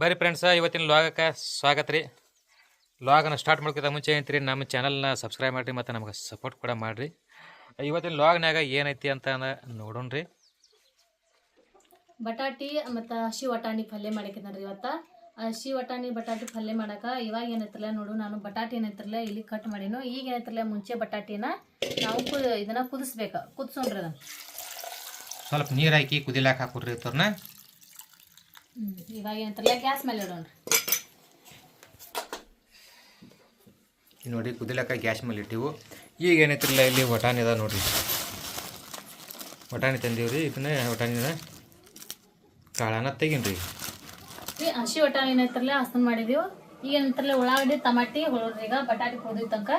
ಬರ್ರಿ ಫ್ರೆಂಡ್ಸ ಇವತ್ತಿನ ಲಾಗಕ್ಕೆ ಸ್ವಾಗತ ರೀ. ಲಾಗನ್ನು ಸ್ಟಾರ್ಟ್ ಮಾಡ್ಕೋತ ಮುಂಚೆ ಐತ್ರಿ ನಮ್ಮ ಚಾನಲ್ನ ಸಬ್ಸ್ಕ್ರೈಬ್ ಮಾಡಿರಿ ಮತ್ತು ನಮಗೆ ಸಪೋರ್ಟ್ ಕೂಡ ಮಾಡಿರಿ. ಇವತ್ತಿನ ಲಾಗ್ನಾಗ ಏನೈತಿ ಅಂತ ನೋಡೋಣ ರೀ. ಬಟಾಟಿ ಮತ್ತು ಹಸಿ ವಟಾಣಿ ಪಲ್ಯ ಮಾಡಿಕಿದ್ರಿ ಇವತ್ತ. ಆ ಹಸಿ ವಟಾಣಿ ಬಟಾಟಿ ಪಲ್ಯ ಮಾಡಕ್ಕೆ ಇವಾಗ ಏನೈತ್ರಲ್ಲ ನೋಡು ನಾನು ಬಟಾಟಿ ಏನೈತ್ರಲ್ಲ ಇಲ್ಲಿ ಕಟ್ ಮಾಡೀನು. ಈಗ ಏನೈತ್ರಲ್ಲ ಮುಂಚೆ ಬಟಾಟಿನ ನಾವು ಕು ಇದನ್ನ ಕುದಿಸ್ಬೇಕು. ಕುದಿಸೋಣ್ರಿ ಅದನ್ನು. ಸ್ವಲ್ಪ ನೀರು ಹಾಕಿ ಕುದಿಲಾಕ ಹಾಕೊಡ್ರಿ ಇವ್ರನ್ನ ಇವಾಗ ಏನಂತಾರಲ್ಲ ಗ್ಯಾಸ್ ಮೇಲೆ ಇಡೋಣ್ರಿ ನೋಡಿ ಕುದಿಲಕ್ಕ ಗ್ಯಾಸ್ ಮೇಲೆ ಇಟ್ಟಿವು. ಈಗ ಏನೈತಿರಲ್ಲ ಇಲ್ಲಿ ವಟಾಣಿ ಅದ ನೋಡ್ರಿ. ವಟಾಣಿ ತಂದೀವ್ರಿ ಇದನ್ನ ವಟಾಣಿನ ಕಾಳನ ತೆಗೀನ್ರಿ. ಹಸಿ ವಟಾಣಿ ಏನೈತಿರಲ್ಲ ಹಸನ್ ಮಾಡಿದೀವಿ. ಈಗ ಏನಂತಾರಲ್ಲ ಉಳ್ಳಾಗಡ್ಡಿ ತಮಾಟಿ ಹೊಳೋದ್ರಿ ಈಗ ಬಟಾಟಿ ಕುದಿ ತನಕ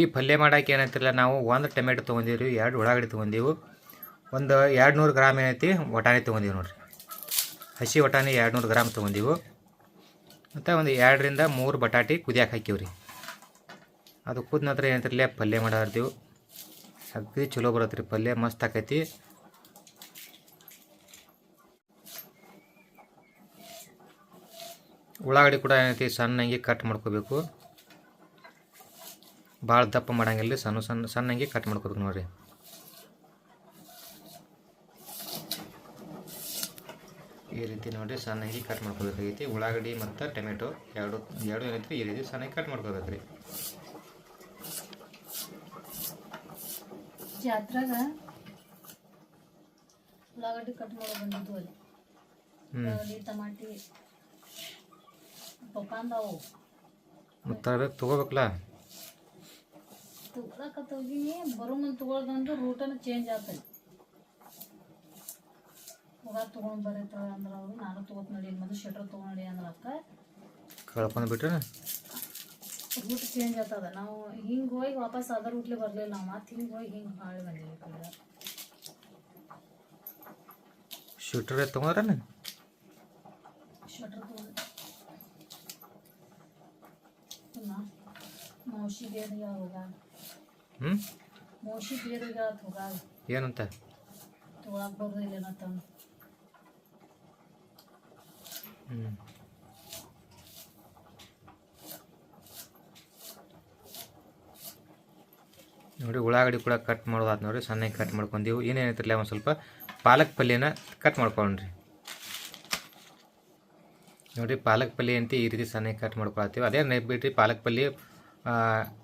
ಈ ಪಲ್ಯ ಮಾಡಕ್ಕೆ ಏನಂತಿಲ್ಲ ನಾವು, ಒಂದು ಟೊಮೆಟೊ ತೊಗೊಂಡಿವ್ರಿ, ಎರಡು ಉಳ್ಳಾಗಡ್ಡಿ ತೊಗೊಂಡೀವು, ಒಂದು ಎರಡು ನೂರು ಗ್ರಾಮ್ ಏನೈತಿ, ವಟಾಣಿ ತೊಗೊಂಡೀವಿ ನೋಡಿರಿ. ಹಸಿ ವಟಾಣಿ ಎರಡು ನೂರು ಗ್ರಾಮ್ ತೊಗೊಂಡೀವು. ಮತ್ತು ಒಂದು ಎರಡರಿಂದ ಮೂರು ಬಟಾಟಿ ಕುದಿಯಾಕೆ ಹಾಕಿವ್ರಿ. ಅದು ಕುದ ನಂತರ ಏನೈತಿರಲ್ಲ ಪಲ್ಯ ಮಾಡಿದೀವಿ ಅಗ್ದಿ ಚಲೋ ಬರುತ್ತೆ ರೀ ಪಲ್ಯ, ಮಸ್ತ್ ಆಕೈತಿ. ಉಳ್ಳಾಗಡ್ಡಿ ಕೂಡ ಏನೈತಿ, ಸಣ್ಣಂಗೆ ಕಟ್ ಮಾಡ್ಕೋಬೇಕು. ಭಾಳ ದಪ್ಪ ಮಾಡಂಗಿಲ್ಲ ರೀ ಸಣ್ಣ ಸಣ್ಣ ಸಣ್ಣಂಗೆ ಕಟ್ ಮಾಡ್ಕೋಬೇಕು ನೋಡ್ರಿ. ಈ ರೀತಿ ನೋಡಿರಿ ಸಣ್ಣಗೆ ಕಟ್ ಮಾಡ್ಕೋಬೇಕಾಗೈತಿ. ಉಳ್ಳಾಗಡ್ಡಿ ಮತ್ತು ಟೊಮೆಟೊ ಎರಡು ಎರಡು ಏನೈತಿ ಈ ರೀತಿ ಸಣ್ಣಗೆ ಕಟ್ ಮಾಡ್ಕೋಬೇಕು ರೀ ಜಾತ್ರಾಗ ಉಳ್ಳಾಗಡ್ಡಿ ಕಟ್ ಮಾಡೋದು ಅಲ್ಲಿ. ಉಳ್ಳಾಗಡ್ಡಿ ಟಮಾಟಿ ಮತ್ತು ತೊಗೋಬೇಕಲ್ಲ? ತಗೊಳಕತ್ತ ಹೋಗಿನಿ ಬರೋ ಮುಂದೆ ರೂಟನ್ ರೂಟನ ಚೇಂಜ್ ಆಗ್ತದೆ ಹೋಗ ತೊಗೊಂಡ್ ಬರತ್ತ ಅಂದ್ರೆ ಅವರು ನಾನು ತೊಗೊತ್ ನೋಡಿ ಮೊದಲು ಶೆಟ್ರ್ ತೊಗೊಂಡಿ ಅಂದ್ರೆ ಅಕ್ಕ. ಕಳ್ಕೊಂಡು ಬಿಟ್ರೆ ರೂಟ್ ಚೇಂಜ್ ಆಗ್ತದ ನಾವು ಹಿಂಗೆ ಹೋಗಿ ವಾಪಸ್ ಅದ ರೂಟ್ಲಿ ಬರಲಿಲ್ಲ ನಾವು ಮತ್ತೆ ಹಿಂಗೆ ಹೋಗಿ ಹಿಂಗೆ ಹಾಳು ಬಂದಿವಿ ಕಡೆ ಶೂಟರ್ ತೊಗೊಂಡ್ರೆ ಶೆಟ್ರ್ ತೊಗೊಂಡು ಬೇರಿಗೆ ಹೋಗ ಹ್ಞೂ ಬೇರಿಗೆ ಏನಂತ? ಬರೋದಿಲ್ಲ ಹ್ಞೂ ನೋಡಿ ಉಳ್ಳಾಗಡ್ಡಿ ಕೂಡ ಕಟ್ ಮಾಡೋದಾತ್ ನೋಡಿ ಸಣ್ಣಗೆ ಕಟ್ ಮಾಡ್ಕೊಂಡೀವಿ. ಏನೇನೈತಿರಲ್ಲ ಒಂದು ಸ್ವಲ್ಪ? ಪಾಲಕ್ ಪಲ್ಯನ ಕಟ್ ಮಾಡ್ಕೊಂಡ್ರಿ ನೋಡಿ ಪಾಲಕ್ ಪಲ್ಯ ಅಂತ ಈ ರೀತಿ ಸಣ್ಣಗೆ ಕಟ್ ಮಾಡ್ಕೊಳತ್ತೀವಿ. ಅದೇ ನೆಪ್ ಬಿಟ್ರಿ ಪಾಲಕ್ ಪಲ್ಯ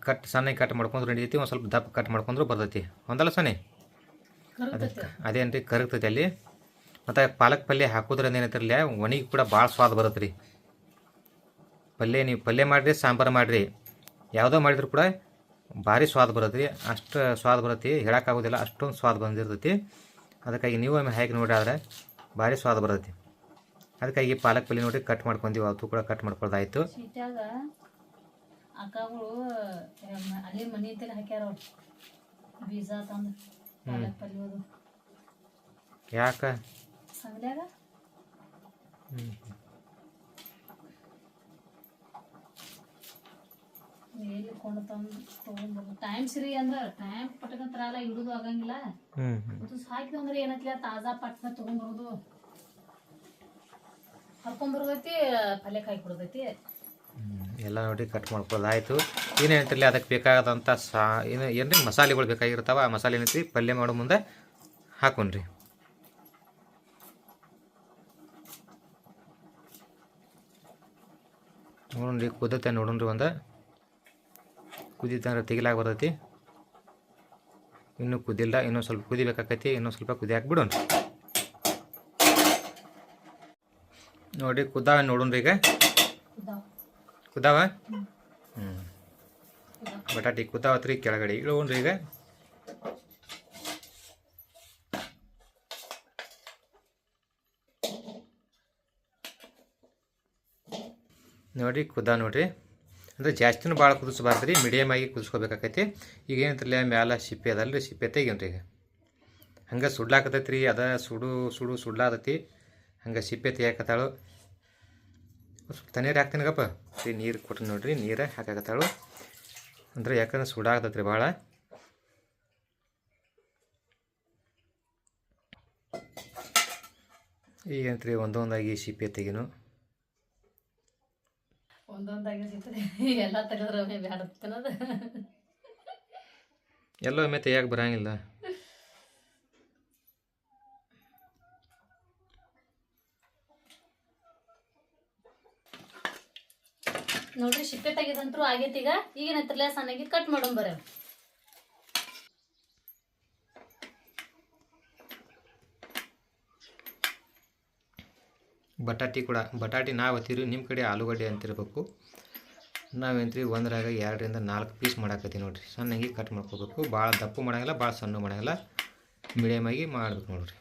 ಕಟ್ ಸಣ್ಣಗೆ ಕಟ್ ಮಾಡ್ಕೊಂಡ್ರೆ ನಡೀತಿ ಒಂದು ಸ್ವಲ್ಪ ದಪ್ಪ ಕಟ್ ಮಾಡ್ಕೊಂಡ್ರು ಬರ್ತೈತಿ. ಒಂದಲ್ಲ ಸೊನ್ನೆ? ಅದಕ್ಕೆ ಅದೇನು ರೀ ಕರಗ್ತೈತಿ ಅಲ್ಲಿ. ಮತ್ತು ಪಾಲಕ್ ಪಲ್ಯ ಹಾಕೋದ್ರಿಂದ ಏನೈತಿರಲ್ಲ ಒಣಗಿ ಕೂಡ ಭಾಳ ಸ್ವಾದ ಬರುತ್ತೆ ರೀ ಪಲ್ಯ ನೀವು ಪಲ್ಯ ಮಾಡಿರಿ ಸಾಂಬಾರು ಮಾಡಿರಿ. ಯಾವುದೋ ಮಾಡಿದ್ರು ಕೂಡ ಭಾರಿ ಸ್ವಾದ ಬರುತ್ತೆ ರೀ ಅಷ್ಟು ಸ್ವಾದ ಬರುತ್ತೆ ಹೇಳೋಕ್ಕಾಗೋದಿಲ್ಲ ಅಷ್ಟೊಂದು ಸ್ವಾದ ಬಂದಿರ್ತೈತಿ. ಅದಕ್ಕಾಗಿ ನೀವು ಒಮ್ಮೆ ಹಾಕಿ ನೋಡಿ ಆದರೆ ಭಾರಿ ಸ್ವಾದ ಬರುತ್ತೆ. ಅದಕ್ಕಾಗಿ ಪಾಲಕ್ ಪಲ್ಯ ನೋಡಿ ಕಟ್ ಮಾಡ್ಕೊಂತೀವಿ ಅದು ಕೂಡ ಕಟ್ ಮಾಡ್ಕೊಳ್ಳೋದಾಯ್ತು ಸಿಟ್ಯಾಗ ಅಕ್ಕಗಳು ಅಲ್ಲಿ ಮನೆ ತೆಲಿ ಹಾಕ್ಯಾರ ಅವ್ರು. ಬೀಜ ತಂದು ಪಾಲಕ್ ಪಲ್ಯೋದು ಯಾಕೆ? ಸಂಗ್ಲ್ಯಾಗ ಹ್ಞೂ ಎಲ್ಲಿ ಕೊಂಡು ತಂದು ತೊಗೊಂಡ್ಬರ್ಬೇಕು ಟೈಮ್ ಸಿರಿ ಅಂದ್ರೆ ಟೈಮ್ ಪಟ್ಕಂತರಲ್ಲ ಇಡುದು ಆಗಂಗಿಲ್ಲ. ಹ್ಞೂ ಹ್ಞೂ ಅದು ಹಾಕಿದ ಅಂದ್ರೆ ಏನತ್ಲ ತಾಜಾ ಪಟ್ನ ತೊಗೊಂಡ್ಬರೋದು. ಹರ್ಕೊಂಡ್ಬರ್ತೈತಿ ಪಲ್ಯಕ್ಕೆ ಹಾಕಿ ಬಿಡ್ತೈತಿ ಹ್ಮ್. ಎಲ್ಲ ನೋಡಿ ಕಟ್ ಮಾಡ್ಕೊಳ್ಳೋದಾಯ್ತು. ಹೇಳ್ತಿರಲಿ, ಅದಕ್ಕೆ ಬೇಕಾದಂಥ ಸಾ, ಏನು ಏನು ಮಸಾಲೆಗಳು ಬೇಕಾಗಿರ್ತಾವೆ, ಆ ಮಸಾಲೆ ಏನೈತಿ ಪಲ್ಯ ಮಾಡೋ ಮುಂದೆ ಹಾಕೊಂಡ್ರಿ. ನೋಡೋಣ್ರಿ ಕುದತ್ತೆ ನೋಡೋಣ್ರಿ ಒಂದು. ಕುದಿತಂದ್ರೆ ತೆಗಿಲಾಗ ಬರ್ತೈತಿ. ಇನ್ನೂ ಕುದಿಲ್ಲ ಇನ್ನೂ ಸ್ವಲ್ಪ ಕುದಿಬೇಕಾಕೈತಿ ಇನ್ನೊಂದು ಸ್ವಲ್ಪ ಕುದಿ ಹಾಕ್ಬಿಡೋಣ. ನೋಡಿ ಕುದ ನೋಡೋಣ್ರಿ ಈಗ. ಕುದಾವ. ಹ್ಞೂ. ಬಟಾಟಿ ಕುದಾವತ್ರಿ ಕೆಳಗಡೆ. ಇಳುವನ್ರಿ ಈಗ. ನೋಡಿರಿ ಕುದ ನೋಡಿರಿ. ಅಂದರೆ ಜಾಸ್ತಿನೂ ಭಾಳ ಕುದಿಸ್ಬಾರ್ದು ರೀ ಮೀಡಿಯಮ್ ಆಗಿ ಕುದಿಸ್ಕೋಬೇಕಾಕೈತಿ. ಈಗ ಏನಂತಿರಲ್ಲ ಮ್ಯಾಲ ಸಿಪ್ಪೆ ಅದಲ್ಲ ರೀ ಸಿಪ್ಪೆ ತೆಗೀನ್ರಿ ಈಗ. ಹಂಗೆ ಸುಡ್ಲಾಕತೈತಿ ರೀ ಅದ ಸುಡು ಸುಡು ಸುಡ್ಲಾತೈತಿ. ಹಂಗೆ ಸಿಪ್ಪೆ ತೆಗಿಯಾಕತ್ತಾಳು. ತಣ್ಣೀರು ಹಾಕ್ತೀನಗಪ್ಪ. ರೀ ನೀರು ಕೊಟ್ಟು ನೋಡ್ರಿ ನೀರು ಹಾಕಾಕತ್ತಾಳು. ಅಂದ್ರೆ ಯಾಕಂದ್ರೆ ಸುಡಾಕತೈತಿ ರೀ ಭಾಳ ಈಗಂತ್ರಿ ಒಂದೊಂದಾಗಿ ಸಿಪ್ಪೆ ತೆಗಿನು. ಒಂದೊಂದಾಗಿ ಎಲ್ಲ ತೆಗೆದ್ರೆ ಎಲ್ಲ ಒಮ್ಮೆ ತೆಗಿಯಕ್ಕೆ ಬರಂಗಿಲ್ಲ. ನೋಡ್ರಿ ಸಿಪ್ಪೆ ತೆಗೆದಂತರೂ ಆಗೈತಿ ಈಗ. ಈಗೇನೈತ್ರಲ್ಲ ಸಣ್ಣಗಿ ಕಟ್ ಮಾಡೋಣ ಬಟಾಟಿ ಕೂಡ, ಬಟಾಟಿ ನಾವು ಹತ್ತೀರಿ ನಿಮ್ಮ ಕಡೆ ಆಲೂಗಡ್ಡೆ ಅಂತಿರ್ಬೇಕು. ನಾವೇಂತ್ರಿ ಒಂದರಾಗ ಎರಡರಿಂದ ನಾಲ್ಕು ಪೀಸ್ ಮಾಡಾಕತ್ತೀವಿ ನೋಡ್ರಿ. ಸಣ್ಣಗೆ ಕಟ್ ಮಾಡ್ಕೋಬೇಕು. ಭಾಳ ದಪ್ಪು ಮಾಡಂಗಿಲ್ಲ ಭಾಳ ಸಣ್ಣ ಮಾಡಂಗಿಲ್ಲ. ಮೀಡಿಯಮ್ ಆಗಿ ಮಾಡ್ಬೇಕು ನೋಡ್ರಿ.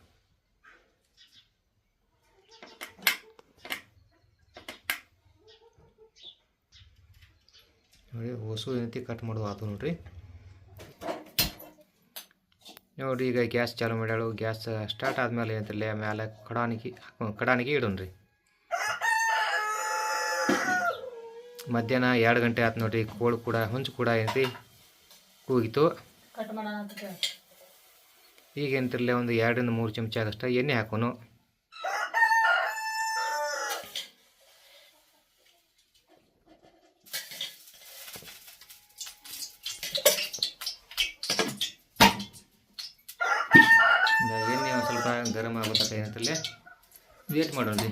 ನೋಡಿ ಹೊಸು ಏನೈತಿ ಕಟ್ ಮಾಡೋದು ಆತು ನೋಡ್ರಿ. ನೋಡ್ರಿ ಈಗ ಗ್ಯಾಸ್ ಚಾಲು ಮಾಡ್ಯಾಳು. ಗ್ಯಾಸ್ ಸ್ಟಾರ್ಟ್ ಆದ್ಮೇಲೆ ಏನಂತಿರಲಿ ಮೇಲೆ ಕಡಾಣಿಗೆ ಕಡಾಣಿಗೆ ಇಡೋಣ್ರಿ ಮಧ್ಯಾಹ್ನ ಎರಡು ಗಂಟೆ ಆಯ್ತು ನೋಡ್ರಿ ಕೋಳು ಕೂಡ ಹುಂಚು ಕೂಡ ಏನ್ರಿ ಕೂಗಿತು. ಈಗ ಏನಂತಿರಲಿ ಒಂದು ಎರಡರಿಂದ ಮೂರು ಚಮಚ ಆಗಷ್ಟ ಎಣ್ಣೆ ಹಾಕೋನು ಇದ ಎಣ್ಣೆ ಒಂದು ಸ್ವಲ್ಪ ಗರಂ ಆಗುತ್ತಕ ಏನಂತಲ್ಲೇ ವೇಟ್ ಮಾಡೋಣ ರೀ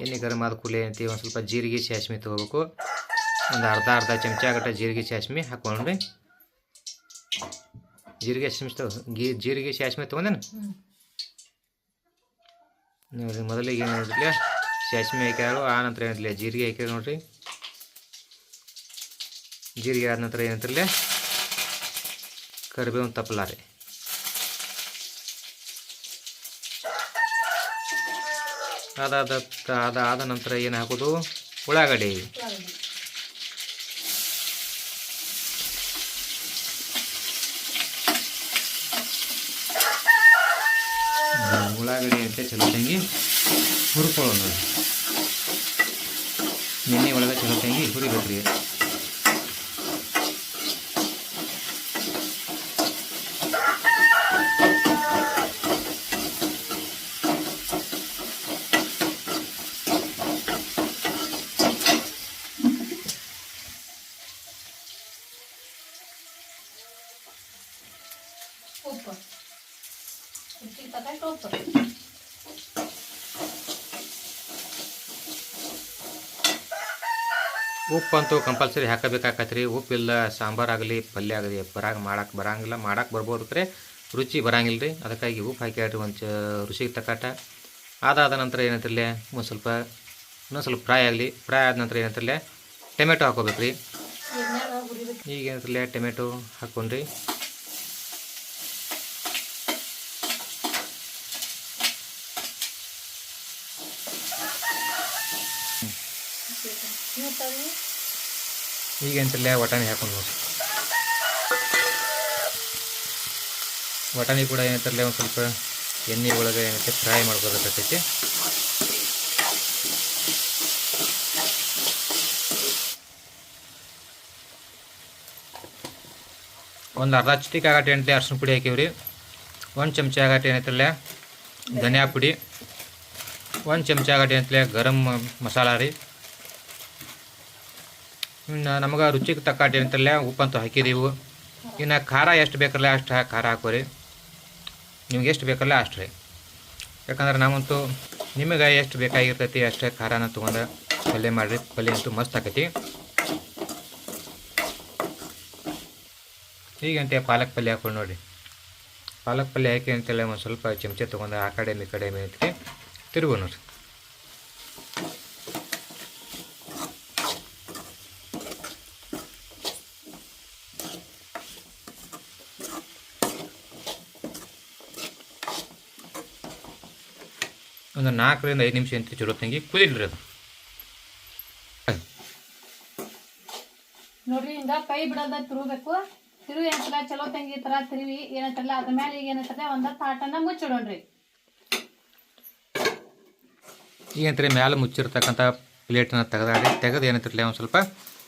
ಎಣ್ಣೆ ಗರಮ್ ಆದ ಕೂಡಲೇ ಅಂತೀವಿ ಒಂದು ಸ್ವಲ್ಪ ಜೀರಿಗೆ ಚಾಶ್ಮಿ ತೊಗೋಬೇಕು. ಒಂದು ಅರ್ಧ ಅರ್ಧ ಚಮಚ ಗಟ್ಟ ಜೀರಿಗೆ ಚಾಶ್ಮಿ ಹಾಕೊಂಡ್ರಿ. ಜೀರಿಗೆ ಸಾಸ್ಮಿ ತಗೋ, ಗೀ ಜೀರಿಗೆ ಚಾಶ್ಮಿ ತೊಗೊಂಡೇನು? ನೋಡ್ರಿ, ಮೊದಲಿಗೆ ಏನು ಹೇಳಿದ್ಲೆ ಸಾಸ್ಮಿ ಹಾಕ್ಯಾಳು, ಆ ನಂತರ ಏನಿಲ್ಲ ಜೀರಿಗೆ ಹಾಕ್ಯಾರ ನೋಡ್ರಿ. ಜೀರಿಗೆ ಆದ ನಂತರ ಏನಂತಿರಲಿ ಕರಿಬೇವಿನ ತಪ್ಪಲ ರೀ ಅದಾದ ಅದ ಆದ ನಂತರ ಏನು ಹಾಕೋದು? ಉಳ್ಳಾಗಡ್ಡಿ. ಉಳ್ಳಾಗಡ್ಡಿ. ಅಂತ ಚಲೋ ತಂಗಿ ಹುರ್ಕೊಳ್ಳೋಣ. ಎಣ್ಣೆ ಒಳಗೆ ಚಲೋ ತಂಗಿ ಹುರಿಬೇಕ್ರಿ ಉಪ್ಪು ರುಚಿಗೆ ತಕ್ಕಷ್ಟು ಉಪ್ಪು ಉಪ್ಪು ಅಂತೂ ಕಂಪಲ್ಸರಿ ರೀ ಉಪ್ಪಿಲ್ಲ ಸಾಂಬಾರು ಆಗಲಿ ಪಲ್ಯ ಆಗಲಿ, ಬರಾಗ ಮಾಡಕ್ಕೆ ಬರಂಗಿಲ್ಲ. ಮಾಡಕ್ಕೆ ಬರ್ಬೋದು ಕರೆ, ರುಚಿ ಬರಂಗಿಲ್ಲ ರೀ ಅದಕ್ಕಾಗಿ ಉಪ್ಪು ಹಾಕ್ಯಾಡ್ರಿ ಒಂದು ಚ ರುಚಿಗೆ ತಕ್ಕಟ ಅದಾದ ನಂತರ ಏನಂತಿರಲಿ, ಒಂದು ಸ್ವಲ್ಪ, ಇನ್ನೊಂದು ಸ್ವಲ್ಪ ಫ್ರೈ ಆಗಲಿ. ಫ್ರೈ ಆದ ನಂತರ ಏನಂತಿರಲಿ, ಟೊಮೆಟೊ ಹಾಕೋಬೇಕು ರೀ ಎಣ್ಣೆಗ ಹುರಿಬೇಕು ಈಗ ಏನಂತಿರಲಿ, ಟೊಮೆಟೊ ಹಾಕ್ಕೊಂಡ್ರಿ. ಈಗ ಎಂತಿರಲಿ ವಟಾಣಿ ಹಾಕೊಂಡು ವಟಾಣಿ ಕೂಡ ಏನಂತಿರಲಿ ಒಂದು ಸ್ವಲ್ಪ ಎಣ್ಣೆ ಒಳಗೆ ಏನೈತೆ ಫ್ರೈ ಮಾಡ್ಕೋಬೇಕಾಗ್ತೈತಿ ಒಂದು ಅರ್ಧ ಚಿಟಿಕೆ ಆಗಟ್ಟೆ ಏನೈತೆ ಅರ್ಶಿನ ಪುಡಿ ಹಾಕಿವ್ರಿ. ಒಂದು ಚಮಚ ಆಗಟ್ಟೆ ಏನೈತಲ್ಲ ಧನಿಯಾ ಪುಡಿ. ಒಂದು ಚಮಚ ಆಗಟ್ಟೆ ಏನೈತಲ್ಲ ಗರಂ ಮಸಾಲ ರೀ. ಇನ್ನು ನಮಗೆ ರುಚಿಗೆ ತಕ್ಕಾಟಿ ಏನಂತಲ್ಲ ಉಪ್ಪಂತೂ ಹಾಕಿದೀವು. ಇನ್ನು ಖಾರ ಎಷ್ಟು ಬೇಕಲ್ಲ ಅಷ್ಟು ಖಾರ ಹಾಕೋರಿ ನಿಮ್ಗೆ ಎಷ್ಟು ಬೇಕಲ್ಲ ಅಷ್ಟು ರೀ. ಯಾಕಂದ್ರೆ ನಾವಂತೂ ನಿಮಗೆ ಎಷ್ಟು ಬೇಕಾಗಿರ್ತೈತಿ ಅಷ್ಟೇ ಖಾರನ ತೊಗೊಂಡು ಪಲ್ಯ ಮಾಡಿರಿ. ಪಲ್ಯ ಅಂತೂ ಮಸ್ತ್ ಆಕೈತಿ. ಹೀಗಂತೆ ಪಾಲಕ್ ಪಲ್ಯ ಹಾಕೊಂಡು ನೋಡಿರಿ. ಪಾಲಕ್ ಪಲ್ಯ ಹಾಕಿ ಅಂತೇಳಿ ಒಂದು ಸ್ವಲ್ಪ ಚಮಚೆ ತೊಗೊಂಡು ಆ ಕಡೆ ಈ ಕಡೆ ಮೇತ್ರಿ ತಿರುಗು ನೋಡ್ರಿ. ಒಂದು ನಾಲ್ಕರಿಂದ ಐದು ನಿಮಿಷ ಅಂತ ಚಲೋ ತಂಗಿ ಕುದಿಲ್ರಿ ಅದು. ನೋಡ್ರಿ ಹಿಂಗ ಕೈ ಬಿಡೋದ ತಿರುಗಬೇಕು. ತಿರುವಿ ಏನಂತಲ್ಲ ಚಲೋ ತಂಗಿ ತರ ತಿರುವಿ ಏನಂತಾರಲ್ಲ ಅದ್ರ ಮೇಲೆ ಈಗ ಏನಂತಾರೆ ಒಂದ ತಾಟನ್ನ ಮುಚ್ಚಿಡೋಣ್ರಿ. ಈಗ ಮ್ಯಾಲ ಮ್ಯಾಲೆ ಮುಚ್ಚಿರ್ತಕ್ಕಂಥ ಪ್ಲೇಟನ್ನ ತೆಗೆದಾಡಿ ತೆಗೆದು ಏನಂತಿರ್ಲಿ ಒಂದು ಸ್ವಲ್ಪ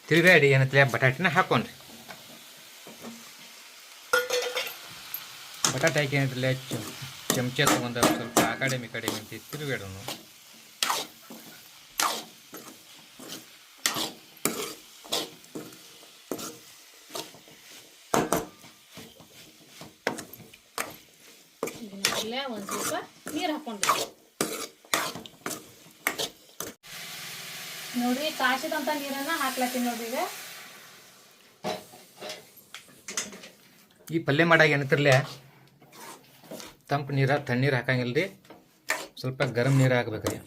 ತಿರುಗಾಡಿ ಏನಂತಲೇ ಬಟಾಟಿನ ಹಾಕೊಂಡ್ರಿ. ಬಟಾಟೆ ಹಾಕಿ ಏನಂತಿರಲಿ ಚಮಚ ತಗೊಂಡು ಸ್ವಲ್ಪ ಆ ಕಡೆ ಈ ಕಡೆ ನಿಂತು ತಿರುಗಾಡೋನು ಇದನ್ನಲ್ಲೇ ಒಂದ್ ಸ್ವಲ್ಪ ನೀರ್ ನೋಡಿ ನೋಡ್ರಿ ಕಾಸಿದಂತ ನೀರನ್ನ ಹಾಕ್ಲತ್ತೀನಿ ನೋಡ್ರಿ ಈಗ. ಈ ಪಲ್ಯ ಮಾಡಾಗ ಏನಂತಿರಲಿ ತಂಪು ನೀರು, ತಣ್ಣೀರು ಹಾಕಂಗಿಲ್ಲ ರೀ ಸ್ವಲ್ಪ ಗರಂ ನೀರು ಹಾಕ್ಬೇಕ್ರಿ.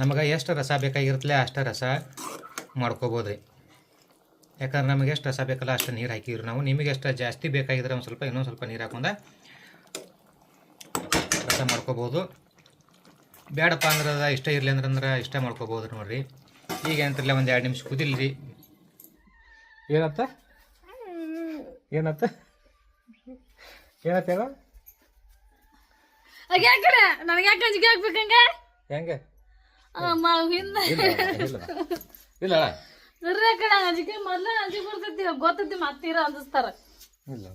ನಮಗೆ ಎಷ್ಟು ರಸ ಬೇಕಾಗಿರುತ್ತಲ್ಲ ಅಷ್ಟು ರಸ ಮಾಡ್ಕೋಬೋದು ರೀ ಯಾಕಂದ್ರೆ ನಮಗೆ ಎಷ್ಟು ರಸ ಬೇಕಲ್ಲ ಅಷ್ಟು ನೀರು ಹಾಕಿದ್ರು ನಾವು. ನಿಮಗೆ ಎಷ್ಟು ಜಾಸ್ತಿ ಬೇಕಾಗಿದ್ರೆ ಒಂದು ಸ್ವಲ್ಪ ಇನ್ನೊಂದು ಸ್ವಲ್ಪ ನೀರು ಹಾಕೊಂಡ ರಸ ಮಾಡ್ಕೋಬೋದು. ಬೇಡಪ್ಪ ಅಂದ್ರೆ ಅದ ಇಷ್ಟ ಇರಲಿ ಅಂದ್ರೆ ಅಂದ್ರೆ ಇಷ್ಟ ಮಾಡ್ಕೋಬೋದು ನೋಡ್ರಿ. ಈಗ ಏನಂತಿರಲ್ಲ ಒಂದು ಎರಡು ನಿಮಿಷ ಕುದಿಲ್ರಿ. ಏನತ್ತ? ಏನತ್ತ? ಏನತ್ತ ಹೇಳ ಯಾಕಡೆ ನನಗೆ ಯಾಕೆ ಅಂಜಿಕೆ ಹೆಂಗೆ? ಹಿಂದೆ. ಇಲ್ಲ ಇಲ್ಲ ಇರ್ರಿ ಕಡೆ ಅಂಜಿಕೆ ಮೊದ್ಲ ಅಂಜಿಕೆ ಬರ್ತೈತಿ ಗೊತ್ತೈತಿ ಮತ್ತೀರ ಅಂದಿಸ್ತಾರ. ಇಲ್ಲ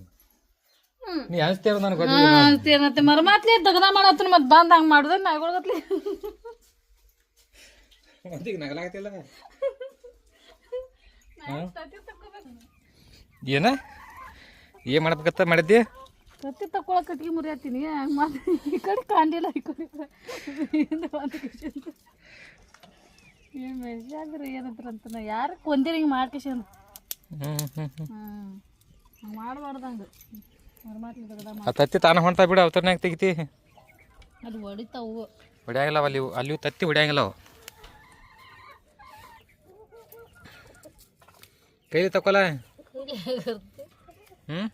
ನೀ ಅನಿಸ್ತೇವ ನನಗೆ ಗೊತ್ತಿಲ್ಲ ಮರಮಾತ್ಲಿ ದಗದ ಮತ್ತೆ ಬಂದ್ ಹಂಗೆ ನಗಲಾಗತ್ತಿಲ್ಲ ಏನ? ಏನ್ ಮಾಡ್ಬೇಕತ್ತ ಮಾಡಿದ್ದಿ? ಕತ್ತಿ ತಕೊಳಕ್ ಕಟ್ಗಿ ಮುರಿಯತ್ತೀನಿ. ಹಂಗೆ ಮಾಡಿ ಈ ಕಡೆ ಕಾಂಡಿಲ್ಲ ಈ ಕಡೆ ಹಿಂದೆ ಬಂದ್ ಕಿಶನ್. ಏನ್ ಮೆಜ್ಜಾಗ್ರಿ ಏನಂತಾರ ಅಂತ ಯಾರು ಕೊಂದಿರಿ ಹಿಂಗ್ ಮಾಡ್ಕಿಶನ್? ಹಂಗ್ ಮಾಡ್ಬಾರ್ದಂಗ. ಆ ತತ್ತಿ ತಾನ ಹೊಂಟ ಬಿಡು ಅವತರ್ನಾಗ ತೆಗಿತಿ. ಅದು ಹೊಡಿತಾವು. ಹೊಡ್ಯಾಂಗಿಲ್ಲ ಅಲ್ಲಿ ಅಲ್ಲಿ ತತ್ತಿ ಹೊಡ್ಯಾಂಗಿಲ್ಲ ಅವು. ಕೈಲಿ ತಕೊಲ್ಲ ಹ್ಮ್?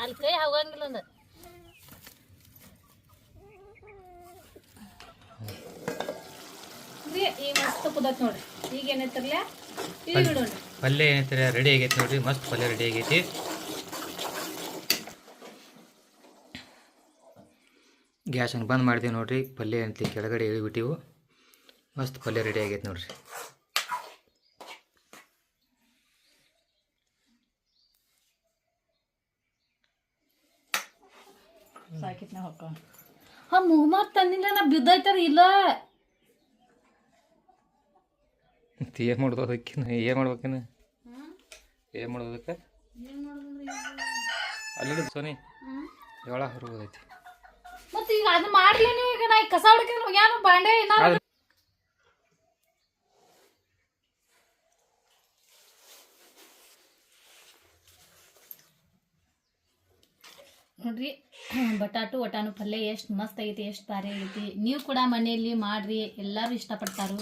ಅಲ್ಲಿ ಕೈ ಹೋಗಂಗಿಲ್ಲ ಅಂದ ಈ ಮಸ್ತ್ ಕುದತ್ ನೋಡ್ರಿ. ಈಗ ಏನೈತಿರ್ಲ ಈಗ ಬಿಡೋಣ್ರಿ ಪಲ್ಯ ಏನಂತಾರೆ ರೆಡಿ ಆಗೈತಿ ನೋಡ್ರಿ. ಮಸ್ತ್ ಪಲ್ಯ ರೆಡಿ ಆಗೈತಿ. ಗ್ಯಾಸನ್ನು ಬಂದ್ ಮಾಡಿದೀವಿ ನೋಡ್ರಿ. ಪಲ್ಯ ಏನೈತಿ ಕೆಳಗಡೆ ಇಳಿಬಿಟ್ಟಿವು ಮಸ್ತ್ ಪಲ್ಯ ರೆಡಿ ಆಗೈತಿ ನೋಡ್ರಿ. ಸಾಕಿತ್ನ ಹೊಕ್ಕ ಹಾ ಮುಹಮ್ಮದ್ ತಂದಿಲ್ಲ ನಾ ಬಿದ್ದೈತಾರ ಇಲ್ಲ. ಮತ್ತೆ ಏನು ಮಾಡೋದು ಅದಕ್ಕಿನ್ನ ಏನು ಮಾಡ್ಬೇಕಿನ್ನ ಏನು ಮಾಡೋದಕ್ಕೆ ಅಲ್ಲಿ ಸೋನಿ. ಜೋಳ ಹೊರಗೋದೈತಿ ಮತ್ತೆ ಈಗ ಅದು ಮಾಡ್ಲಿ ನೀವು ಈಗ ನಾ ಕಸ ಹೋಗ್ಯಾನ ಬಾಂಡೆ ನೋಡ್ರಿ ಬಟಾಟು ಒಟಾನು ಪಲ್ಯ ಎಷ್ಟು ಮಸ್ತ್ ಐತಿ ಎಷ್ಟು ಭಾರಿ ಆಗೈತಿ ನೀವು ಕೂಡ ಮನೆಯಲ್ಲಿ ಮಾಡ್ರಿ ಎಲ್ಲರೂ ಇಷ್ಟಪಡ್ತಾರು.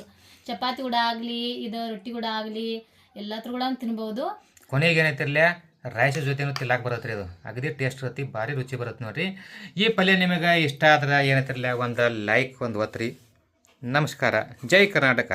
ಚಪಾತಿ ಕೂಡ ಆಗಲಿ, ಇದು ರೊಟ್ಟಿ ಕೂಡ ಆಗಲಿ ಎಲ್ಲತ್ರ ಕೂಡ ತಿನ್ಬೋದು. ಕೊನೆಗೆ ಏನೈತಿರ್ಲೆ ರೈಸ್ ಜೊತೆನೂ ತಿಲ್ಲಕ್ಕೆ ಬರುತ್ತೆ ರೀ ಅದು. ಅಗದಿ ಟೇಸ್ಟ್ ಇರತ್ತಿ ಭಾರಿ ರುಚಿ ಬರುತ್ತೆ ನೋಡಿರಿ. ಈ ಪಲ್ಯ ನಿಮಗೆ ಇಷ್ಟ ಆದ್ರೆ ಏನೈತಿರ್ಲೆ ಒಂದು ಲೈಕ್ ಒಂದು ಒತ್ತಿರಿ ನಮಸ್ಕಾರ. ಜೈ ಕರ್ನಾಟಕ.